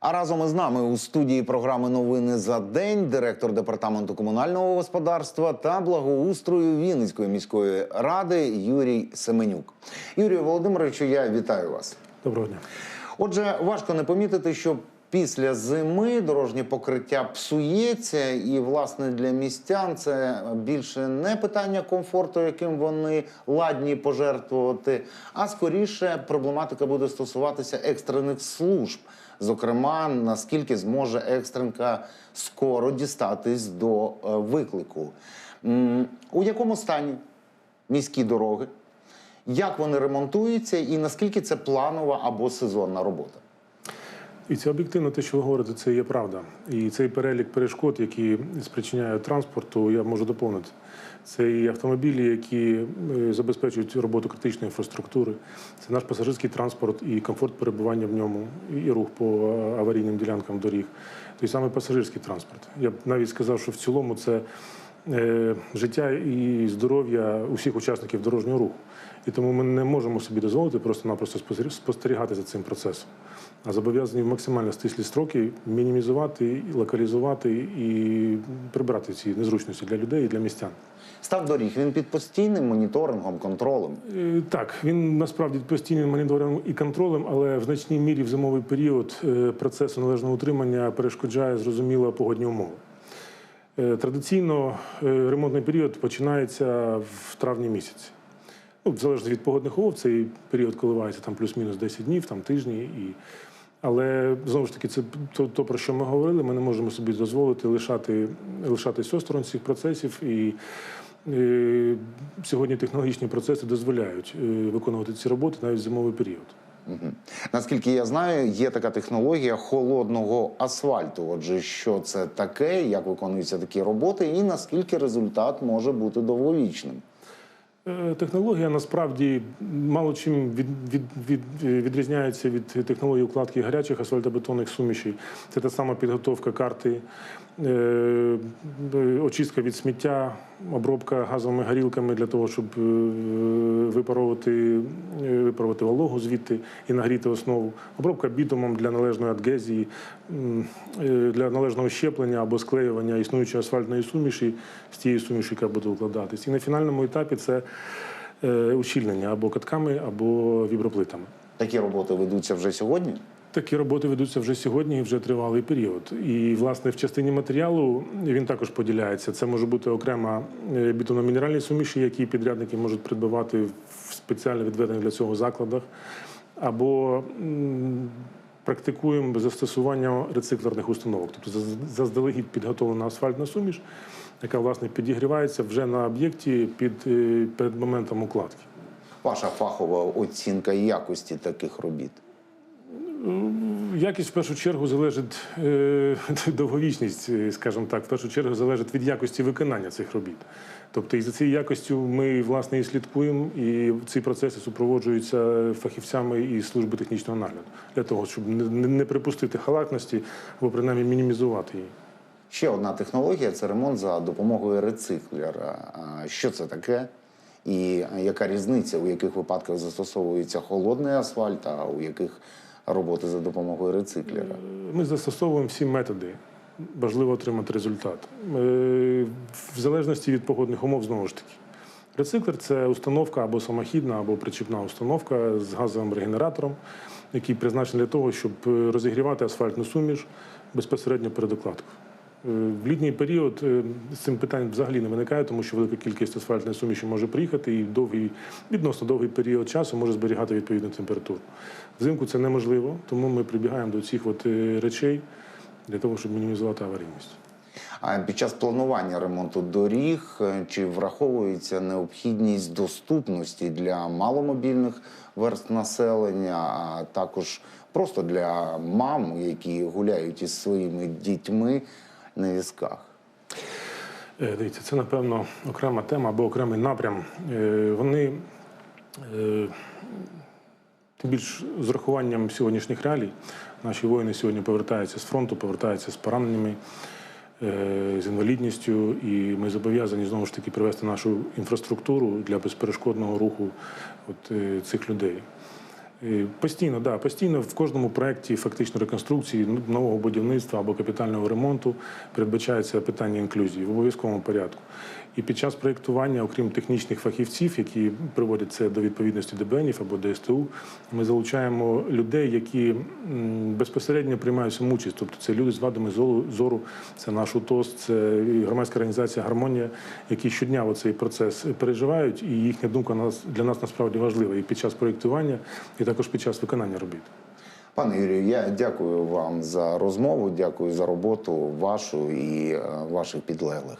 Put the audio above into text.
А разом із нами у студії програми Новини за день директор департаменту комунального господарства та благоустрою Вінницької міської ради Юрій Семенюк. Юрію Володимировичу, я вітаю вас. Доброго дня. Отже, важко не помітити, що після зими дорожнє покриття псується, і власне для містян це більше не питання комфорту, яким вони ладні пожертвувати, а скоріше проблематика буде стосуватися екстрених служб. Зокрема, наскільки зможе екстренка скоро дістатись до е, виклику. У якому стані міські дороги? Як вони ремонтуються, і наскільки це планова або сезонна робота? І це об'єктивно те, що ви говорите, це є правда. І цей перелік перешкод, які спричиняють транспорту, я можу доповнити. Це і автомобілі, які е, забезпечують роботу критичної інфраструктури, це наш пасажирський транспорт і комфорт перебування в ньому, і рух по аварійним ділянкам доріг. Той самий пасажирський транспорт. Я б навіть сказав, що в цілому це життя і здоров'я усіх учасників дорожнього руху. І тому ми не можемо собі дозволити просто-напросто спостеріг- спостерігати за цим процесом. А зобов'язані в максимально стислі строки мінімізувати, локалізувати і прибрати ці незручності для людей і для містян. Став доріг він під постійним моніторингом, контролем. Е, Так, він насправді під постійним моніторингом і контролем, але в значній мірі в зимовий період е, процесу належного утримання перешкоджає зрозуміло погодні умови. Е, Традиційно е, ремонтний період починається в травні місяці. Ну, залежно від погодних умов, цей період коливається там плюс-мінус 10 днів, там тижні. І... Але знову ж таки, це то, то, про що ми говорили. Ми не можемо собі дозволити лишати, лишатись осторонь цих процесів. І е, сьогодні технологічні процеси дозволяють виконувати ці роботи навіть в зимовий період. Наскільки я знаю, є така технологія холодного асфальту. Отже, що це таке, як виконуються такі роботи, і наскільки результат може бути довговічним. Е, Технологія насправді мало чим від, від, від, відрізняється від технології укладки гарячих асфальтобетонних сумішей. Це та сама підготовка карти, е, очистка від сміття, обробка газовими горілками для того, щоб е, випаровувати, е, випаровувати вологу звідти і нагріти основу, обробка бітумом для належної адгезії, е, для належного щеплення або склеювання існуючої асфальтної суміші з тієї суміші, яка буде укладатись. І на фінальному етапі це ущільнення або катками, або віброплитами. Такі роботи ведуться вже сьогодні. Такі роботи ведуться вже сьогодні і вже тривалий період. І, власне, в частині матеріалу він також поділяється. Це може бути окрема е, бетономінеральні суміші, які підрядники можуть придбавати в спеціально відведених для цього закладах, або практикуємо застосування рециклерних установок, тобто заздалегідь підготовлена асфальтна суміш, яка власне підігрівається вже на об'єкті під е, перед моментом укладки. Ваша фахова оцінка якості таких робіт. Якість в першу чергу залежить е, довговічність, е, скажімо так, в першу чергу залежить від якості виконання цих робіт. Тобто, і за цією якостю ми власне і слідкуємо, і ці процеси супроводжуються фахівцями із служби технічного нагляду для того, щоб не припустити халатності або принаймні мінімізувати її. Ще одна технологія це ремонт за допомогою рециклера. Що це таке? І яка різниця, у яких випадках застосовується холодний асфальт, а у яких роботи за допомогою рециклера? Ми застосовуємо всі методи. Важливо отримати результат. Е, В залежності від погодних умов, знову ж таки. Рециклер це установка або самохідна, або причіпна установка з газовим регенератором, який призначений для того, щоб е, розігрівати асфальтну суміш безпосередньо перед окладкою. Е, В літній період е, з цим питань взагалі не виникає, тому що велика кількість асфальтної суміші може приїхати і довгий, відносно довгий період часу може зберігати відповідну температуру. Взимку це неможливо, тому ми прибігаємо до цих от е, речей для того, щоб мінімізувати аварійність. А під час планування ремонту доріг чи враховується необхідність доступності для маломобільних верст населення, а також просто для мам, які гуляють із своїми дітьми на візках? Е, Дивіться, це напевно окрема тема або окремий напрям. Е, Вони е, тим більш з урахуванням сьогоднішніх реалій. Наші воїни сьогодні повертаються з фронту, повертаються з пораненнями, з інвалідністю, і ми зобов'язані знову ж таки привести нашу інфраструктуру для безперешкодного руху от, цих людей. Постійно, да, постійно в кожному проєкті фактично реконструкції ну, нового будівництва або капітального ремонту передбачається питання інклюзії в обов'язковому порядку. І під час проєктування, окрім технічних фахівців, які приводять це до відповідності ДБНів або ДСТУ, ми залучаємо людей, які безпосередньо приймають саму участь. Тобто це люди з вадами зору, це наш УТОС, це громадська організація Гармонія, які щодня цей процес переживають, і їхня думка для нас насправді важлива і під час проєктування, і також під час виконання робіт. Пане Юрію, я дякую вам за розмову, дякую за роботу вашу і е, ваших підлеглих.